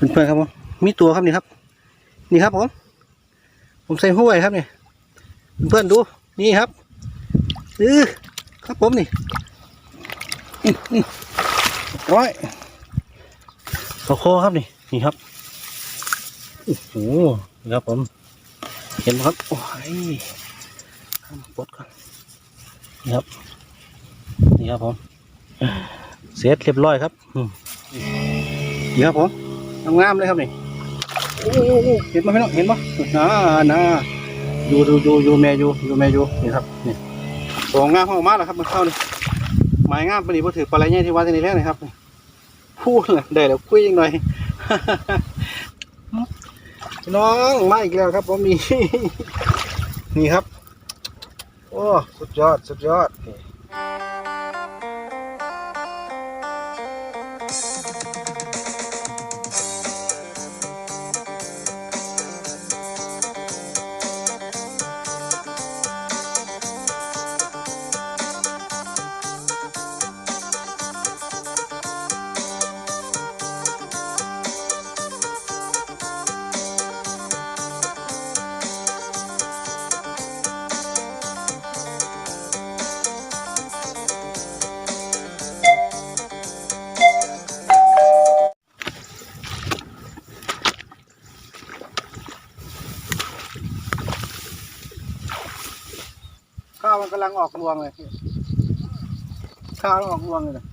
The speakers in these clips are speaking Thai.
เพื่อนๆครับผมมีตัวครับนี่ครับ นี่ครับผม ผมใส่ห้วยครับนี่เพื่อนๆดูนี่ครับเออครับผมนี่อื้ออื้อร้อยโคโคครับนี่นี่ครับโอ้โหนี่ครับผม เห็นไหมครับโอ้ยข้าปลดก่อนนี่ครับนี่ครับผมเสร็จเรียบร้อยครับอืมนี่ครับผม งามๆเลยครับนี่โอ้โหเห็นไหมพี่น้องเห็นไหมน่าน่าอยู่ดูดูอยู่แม่อยู่อยู่แม่อยู่นี่ครับนี่ตัวงามออกมาแล้วครับมันเข้านี่หมายงามปานนี้พอถือปลาไหลใหญ่ที่ว่าที่นี่แล้วนะครับนี่พูดเลยได้แล้วคุยอีกหน่อยพี่น้องมาอีกแล้วครับผมนี่นี่ครับ โอ้ สุดยอด สุดยอด ข้าวมันกำลังออกรวงเลยข้าวมันออกรวงเลยนะ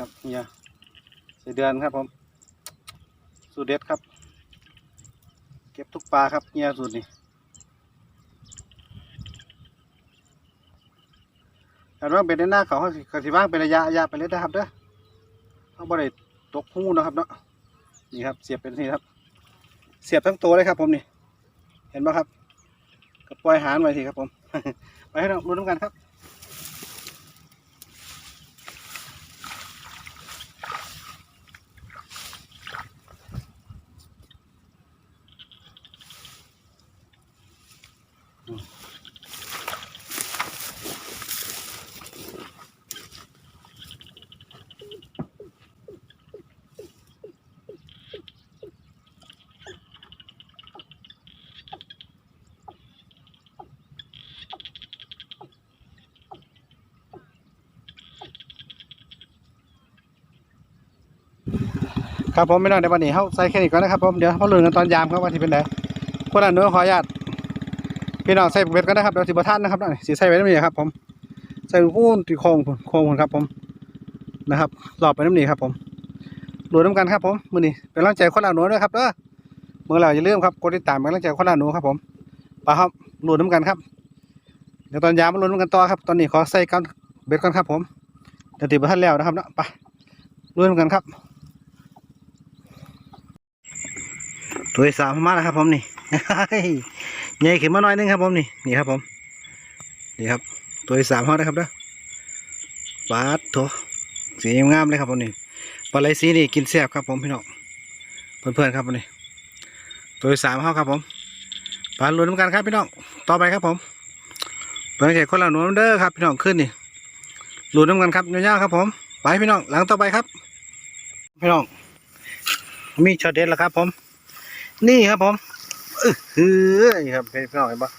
ครับเนี่ยเสเดือนครับผมสูตรเด็ดครับ เก็บทุกปลาครับเนี่ยสูตรนี้แต่ว่าเป็นในหน้าเขาเขาสิว่างเป็นระยะระยะไปเลยนะครับเด้อเขาบ่ได้ตกหูนะครับเนาะนี่ครับ เสียบเป็นนี่ครับ เสียบทั้งตัวเลยครับ ผมนี่ เห็นไหมครับก็ปล่อยหางไว้ทีครับผม ไปให้เราดูน้ำกันครับ ครับผมไม่น้องในวันนี้เขาใส่แค่นี้ก่อนนะครับผมเดี๋ยวเขาลุนกันตอนยามครับว่าที่เป็นไงคนละเนื้อขออนุญาตพี่น้องใส่เบ็ดกันนะครับเดี๋ยวสิบท่านนะครับนั่นสีใส่ไว้น้ำนี้ครับผมใส่พูนตีโค้งโค้งครับผมนะครับรอบไปน้ำนี้ครับผมลุ้นน้ำกันครับผมมือนี้เป็นกำลังใจคนละหนูด้วยครับเด้อเมื่อไหร่อย่าลืมครับกดติดตามเป็นกำลังใจคนละหนูครับผมไปครับลุ้นน้ำกันครับเดี๋ยวตอนยามมาลุ้นน้ำกันต่อครับ ตอนนี้ขอใส่กันเบ็ดกันครับผมเดี๋ยวติดบท่านแล้วนะครับเนาะไปลุ้นน้ำกันครับ ตัวที่สามมาแล้วครับ ผมนี่ใหญ่ขึ้นมาหน่อยนึงครับ ผมนี่นี่ครับ ผมนี่ครับ ตัวที่สามเขานะครับเด้อปาดโถสีงามเลยครับผมนี่ปลาไหลสีนี่กินแซ่บครับผมพี่น้องเพื่อนๆครับผมนี่ตัวที่สามเขาครับ ผมปลาลุ้นน้ำกันครับพี่น้องต่อไปครับผมเป็นแขกคนละหนูเด้อครับพี่น้องขึ้นนี่ลุ้นน้ำกันครับย่าครับผมไปพี่น้องหลังต่อไปครับ พี่น้องมีช็อตเด็ดแล้วครับผม นี่ครับผมเออคือนี่ครับพี่น้องเห็นปะ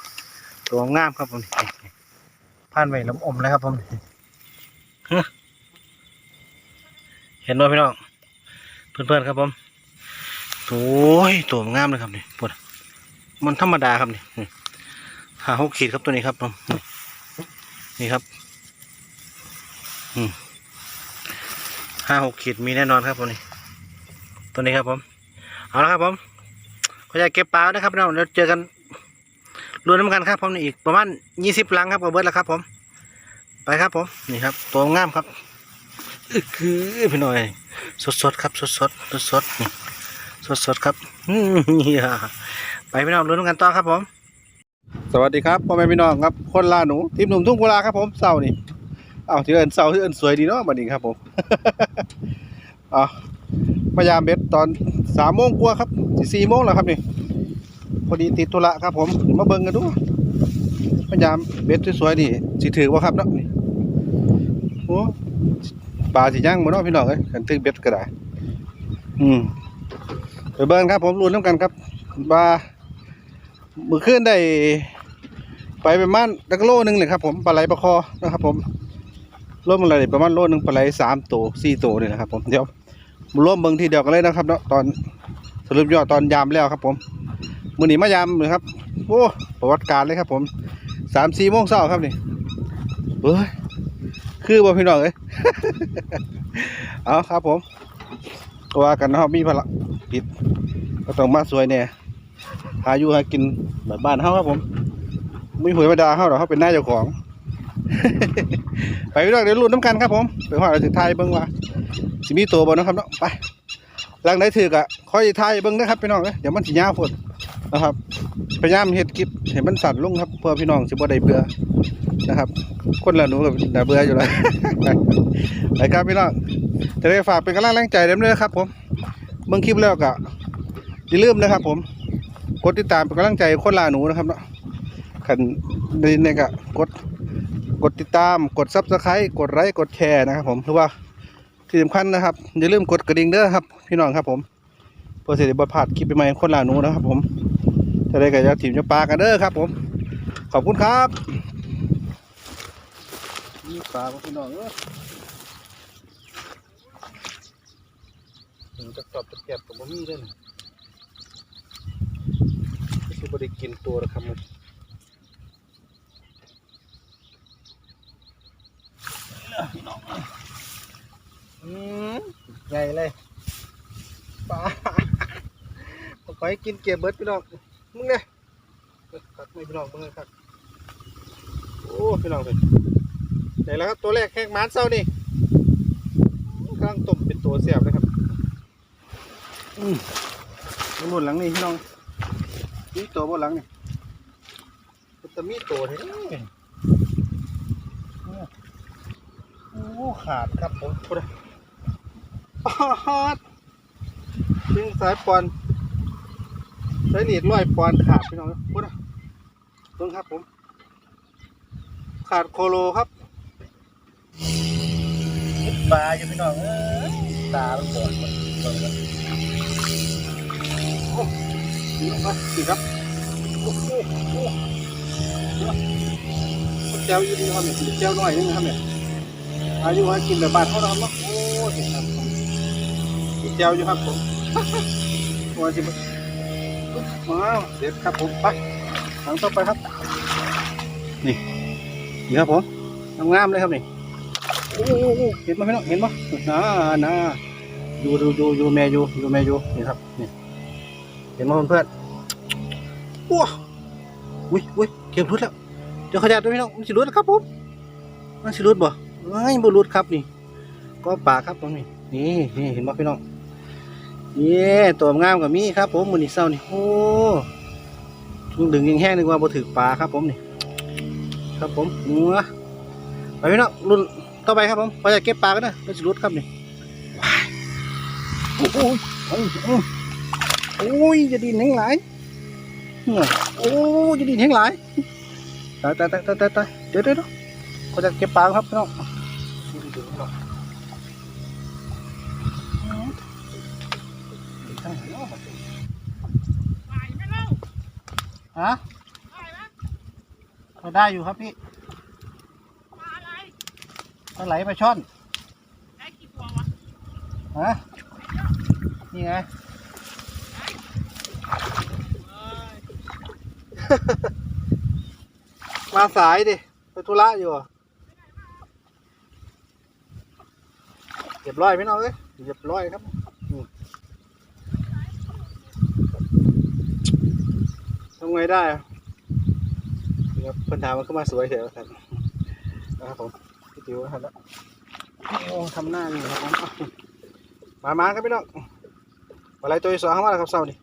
ตัวงามครับผมผ่านไปลำอมแล้วครับผมเห็นไหมพี่น้องเพื่อนๆครับผมโอ้ยตัวงามเลยครับนี่ปวดมันธรรมดาครับนี่หาหกขีดครับตัวนี้ครับผมนี่ครับห้าหกขีดมีแน่นอนครับผมนี่ตัวนี้ครับผมเอาละครับผม ขออยากเก็บปลานะครับพี่น้องเดี๋ยวเจอกันรวมน้ำกันครับผมนี่อีกประมาณยี่สิบลังครับกับเบิร์ดแล้วครับ ผม ไปครับผมนี่ครับตัวงามครับอือพี่หน้อย สดสดครับสดสดสดสดนี่สดสดครับอไปพี่น้องรวมน้ำกันต่อครับผม สวัสดีครับพ่อแม่พี่น้องครับคนลาหนูทีมหนุ่มทุ่งกุลาครับผมเสาร์นี่เอาที่เอินเสาที่เอินสวยดีเนาะบัดนี้ครับผมอะ พยายามเบ็ดตอนสามโมงกว่าครับสี่สี่โมงแล้วครับนี่พอดีติดธุระครับผมมาเบิ่งกันดูพยายามเบ็ดสวยๆนี่สิถือว่าครับเนาะนี่โอ้ปลาสิย่างบ่เนาะพี่น้องเอ้ยกันตึกเบ็ดก็ได้อืมไปเบิ่งครับ ผมลุ้นน้ำกันครับว่ามื้อคืนได้ ไปประมาณตักโลหนึงเลยครับผมปลาไหลปลาคอนะครับ ผมโลมันอะไรประมาณโลหนึงปลาไหลสามตัวสี่ตัวนี่นะครับผมเดี๋ยว ร่วมเบิงทีเดียวกันเลยนะครับเนาะตอนสรุปยอดตอนยามแล้วครับ ผมมือหนีมายามเลยครับโอ้ประวัติการเลยครับ ผมสามสี่โมงเช้าครับนี่เฮ้ยคือบ่พี่น้องเอ้ยเอาครับ ผมก็ว่ากันเนาะมีพละผิดก็ต้องมาสวยเนี่ยหาอยู่หากินแบบบ้านเฮาครับผมไม่หวยมดาเฮาหรอกเฮาเป็นนายเจ้าของ ไปพี่น้องเดี๋ยวลุ้นน้ำกันครับผมไปหอดเราจะทายเบิ่งว่า สิมีตัวบ่เนะครับเนาะไปหลังไหนถือกะค่อยถ่ายเบิ่งนะครับพี่น้องเดี๋ยวมันสิยาวพุ่นนะครับพยายามเฮ็ดคลิปให้มันสั้นลงครับเพื่อพี่น้องสิบ่ได้เบื่อนะครับ คนละหนูกับน่าเบื่ออยู่แล้วไปครับพี่น้องจะได้ฝากเป็นกำลังแรงใจเด้อเลยครับผมเบิ่งคลิปแล้วก็อย่าลืมนะครับผมกดติดตามเป็นกำลังใจคนละหนูนะครับเนาะคันในนี่ก็กดกดติดตามกด Subscribe กดไลค์กดแชร์นะครับผมหรือว่า ที่สำคัญนะครับอย่าลืมกดกระดิ่งเด้อครับ พี่น้องครับผมเพื่อจะได้บ่พลาดคลิปใหม่ๆของคนลาหนูนะครับ ผมจะได้กับยาถิ่มจะปลากันเด้อครับ ผม ขอบคุณครับนี่ปลาของพี่น้องเอ้ยถึงจะกรอบจะแก็บกับบ่มีเด้อนี่ก็สิบ่ได้กินตัวละครับมันพี่น้อง อืมใหญ่เลยปลาผมขอให้กินเกี๊ยเบิร์ดพี่น้อง มึงเนี่ยตัดไม่พี่น้องมึงเลยครับ โอ้พี่น้องเลยใหญ่แล้วครับตัวแรกแข้งมานเศร้านี่กำลังต้มเป็นตัวเสียบเลยครับ อืมบนหลังนี่พี่น้องมีตัวบนหลังนี่จะมีตัวเท่นี่โอ้ขาดครับผมพูดเลย ปอดดึงสายปอนสายหนีดร้อยปอนขาดพี่น้องพูดนะเบิ่งครับผม ขาดโคโลครับปลาอยู่พี่น้องเอ้ยตามันบอดหมดเบิ่งแล้วโอ้ดีครับดีครับโอ้โหโอ้โหเจ้าอยู่ดีครับเนี่ยเจ้าน้อยนึงนะครับเนี่ยอายุหากินแบบบ้านเขาเราเนาะโอ้เห็นครับ อีกเจ้าอยู่ครับผมตัวจิบว้าวเด็ดครับผมไปหลังต่อไปครับ นี่นี่ครับผมงามเลยครับนี่โอ้เห็นไหมพี่น้องเห็นไหมน่าน่าอยู่ดูดูอยู่แม่อยู่อยู่แม่อยู่นี่ครับนี่เห็นไหมเพื่อนว้าอุ้ยอุ้ยเก็บรุดแล้วเดี๋ยวขยับด้วยพี่น้องมันสิรุดแล้วครับผมมันสิรุดบ่ไม่บ่รุดครับนี่ ก็ปลาครับตรงนี้นี่นี่เห็นไหมพี่น้อง นี่ตัวงามกับมีครับ ผมมือนี่เศร้านี่โอ้ทุ่งดึงยังแห้งนึกว่าบ่ถือปลาครับ ผมนี่ครับผมงัวไปพี่น้องรุ่นต่อไปครับผมไปจะเก็บปลากันนะเราจะรุดครับนี่ว้ยโอ้โหโอ้โหโอ้ยจะดินแห้งหลายโอ้ยจะดินแห้งหลายตายตายตายตายตายเดี๋ยวเดี๋ยวเดี๋ยวเขาจะเก็บปลาครับพี่น้อง ฮะก็ได้อยู่ครับพี่ปลาไหลปลาช่อนฮะนี่ไงมาสายดิไปธุระอยู่อะเรียบร้อยพี่น้องเอ้ยเรียบร้อยครับอืม ทำไงได้ครับคนถามมันเข้ามาสวยเฉยครับนะครับผมพี่ติ๋วครับแล้วโอ้ทำหน้านี่ครับมอะมามาครับพี่น้องอะไรตัวที่สองเข้ามาแล้วครับเศร้านี่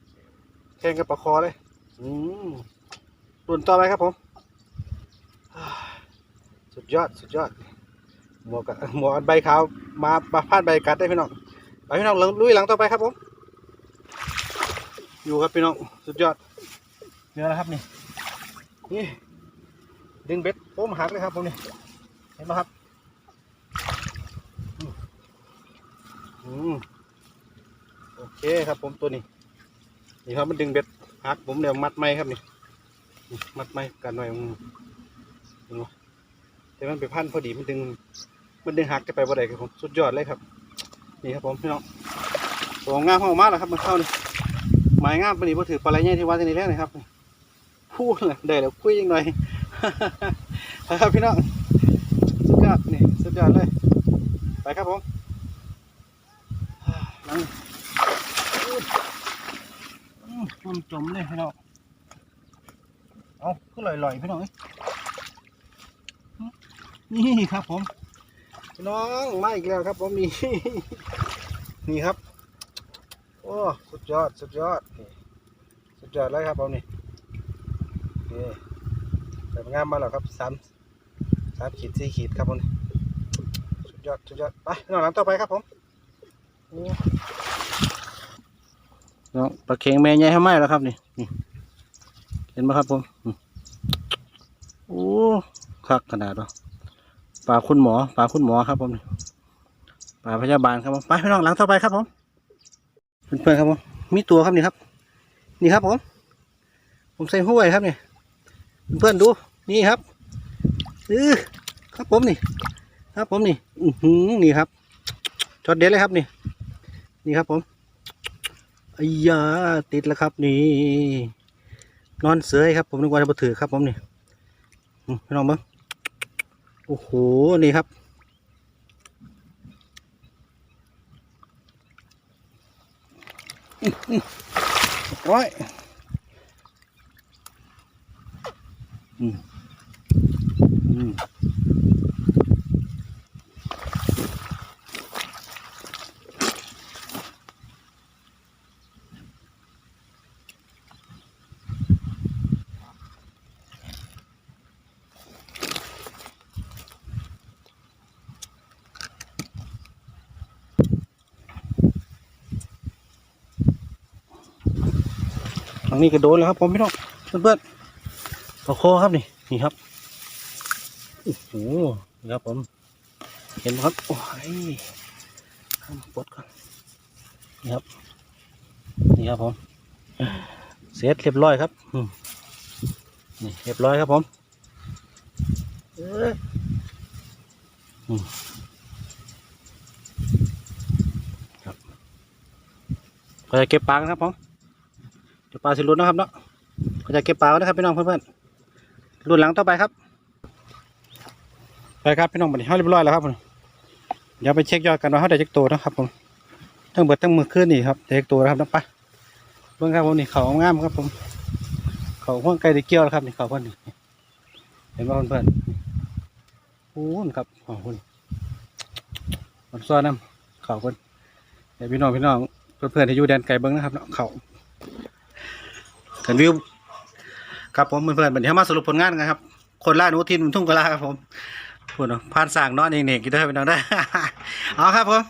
แข่งกับปลาคอเลยอืมรุ่นต่อไปครับผมสุดยอดสุดยอดหมวกกับหมวกอันใบขาวมามาพาดใบกัดได้พี่น้องไปพี่น้องหลังลุยหลังต่อไปครับผมอยู่ครับพี่น้องสุดยอด จอแล้วครับนี่นี่ดึงเบ็ดโป้มหักเลยครับผมนี่เห็นไหมครับอืมอืมโอเคครับผมตัวนี้นี่ครับมันดึงเบ็ดหักผมเดี๋ยวมัดไม้ครับนี่มัดไม้กันหน่อยอืมแต่มันไปพันพอดีมันดึง มันดึงหักกันไปบ่ได้ครับผมสุดยอดเลยครับ นี่ครับผมพี่น้องตัวงามห้องมากแล้วครับมันเข้านี่หมายงามปนนี้พอถือปลาไหลใหญ่ที่วัดที่นี่แล้วนะครับ พูดเลยได้แล้วคุยยังหน่อยครับพี่น้องสุดยอดนี่สุดยอดเลย ไปครับผมนั่งมมันจมเลยพี่น้องเอาก็ลอยๆพี่น้องเอ้ยนี่ครับผมพี่น้องมาอีกแล้วครับผมนี่นี่ครับ โอ้ สุดยอด สุดยอด สุดยอดเลยครับผมนี่ นี่แต่งามมาแล้วครับสามสามขีดสี่ขีดครับผมสุดยอดสุดยอดไปน้องหลังต่อไปครับผมโอ้น้องปลาเค็งแม่ใหญ่ให้ไมแล้วครับนี่นี่เห็นไหมครับผมโอ้คักขนาดเนาะป่าคุณหมอป่าคุณหมอครับผมป่าพยาบาลครับผมไปพี่น้องหลังต่อไปครับผมเพื่อนๆครับผมมีตัวครับนี่ครับ นี่ครับผม ผมใส่ห้วยครับเนี่ย เพื่อนดูนี่ครับเออครับผมนี่ ครับผมนี่อือหือนี่ครับจอดเด็ดเลยครับนี่ นี่ครับผมอ้ยาติดแล้วครับนี่ นอนเสือครับ ผมนึกว่าจะมาถือครับผมนี่อืมพี่น้องเบิ้งโอ้โหนี่ครับร้อย อืมอืมทางนี้ก็โดนแล้วครับผมพี่น้องเพื่อนๆ ปลาโคครับนี่นี่ครับโอ้โหนะครับผม เห็นไหมครับโอ้ยข้ามปดก่อนนี่ครับนี่ครับผมเสร็จเรียบร้อยครับนี่เรียบร้อยครับผมครับก็จะเก็บปลาครับผมเดี๋ยวปลาสิรุนนะครับเนาะก็จะเก็บปลาไว้นะครับพี่น้องเพื่อนๆ รุ่นหลังต่อไปครับ ไปครับพี่น้องบัดนี้เฮาเรียบร้อยแล้วครับผมเดี๋ยวไปเช็คยอดกันว่าเขาได้เจักตัวนะครับผมทั้งเบิดทั้งมือขึ้นนี่ครับได้จักตัวนะครับน้องปะเบิ่งครับผมนี่เขางามครับผมเขาพ่วงไก่ได้เกียวแล้วครับนี่เขาเพื่อนนี่เห็นไหมเพื่อนๆโอ้นครับขอบคุณมันซ้อนน้ำเขาเพื่อนเดี๋ยวพี่น้องพี่น้องเพื่อนๆที่อยู่แดนไกลเบิ้งนะครับเนาะเขากันวิว ครับผมเพื่อนๆบันนี้มาสรุปผลงานกันครับ คนล่าหนูทินทุ่งกะลาครับผมพูดเนาะพานสร้างนาะนี่เน่กินได้เป็นน้องได้เอาครับผม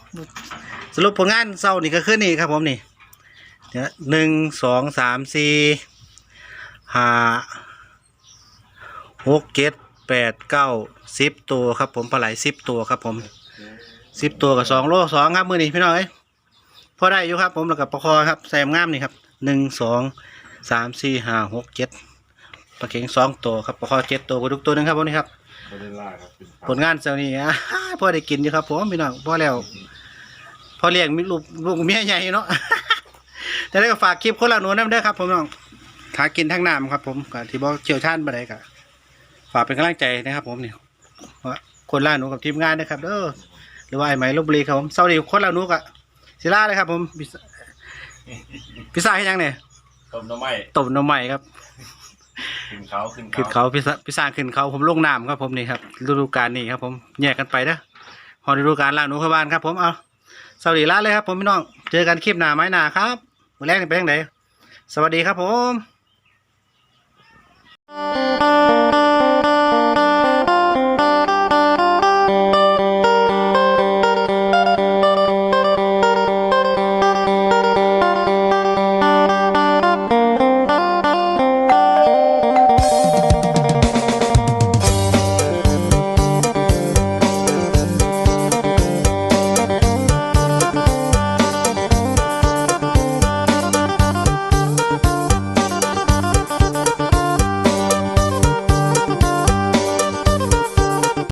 สรุปผลงานเศร้านี่ก็คือนี่ครับผมนี่เดี๋ยหนึ่งสองสามสี่ห้าหกเจ็ดแปดเก้าสิบตัวครับผมปลาไหลสิบตัวครับผมสิบตัวกับสองโลสองครับมือนี่พี่น้องเอ้ยพอได้อยู่ครับผมแล้วกับประคอครับแซมงามนี่ครับหนึ่งสองสามสี่ห้าหกเจ็ด ปลาเข็งสองตัวครับประคอเจ็ดตัวกระดุกตัวหนึงครับผมนี่ครับ ไม่ได้ล่าครับเป็นผลงานเจ้านี้อะพอได้กินอยู่ครับผมพี่น้องพอแล้วพอเลี้ยงมีลูกลูกเมียใหญ่เนาะ แต่ได้ก็ฝากคลิปคนละหนูนั่นด้วยครับผมน้องหากินทั้งน้ำครับ ผมกับที่บอกเชี่ยวชาญบ่ได้ก็ฝากเป็นกำลังใจนะครับ ผมนี่ว่าคนล่าหนูกับทีมงานนะครับเด้อหรือว่าไอ้ไหมลบบุรีครับผมเศร้าดีคนละหนูกับศิลาเลยครับ ผมพิซพิซซ่าให้ยังเนี่ยต้มน้ำไหม้ ต้มหน้ำใหม่ครับ ขึ้นเขาขึ้นขึ้นเขาพิซาพิซซ่าขึ้นเขาผมลงน้ำครับผมนี่ครับฤดูกาลนี้ครับผมแยกกันไปนะฮอพอฤดูกาลล่างหนูเข้าบ้านครับผมเอาสวัสดีล่าเลยครับผมพี่น้องเจอกันคลิปหน้าไม้หนาครับวันแรกนี่เป็นยังไงสวัสดีครับผม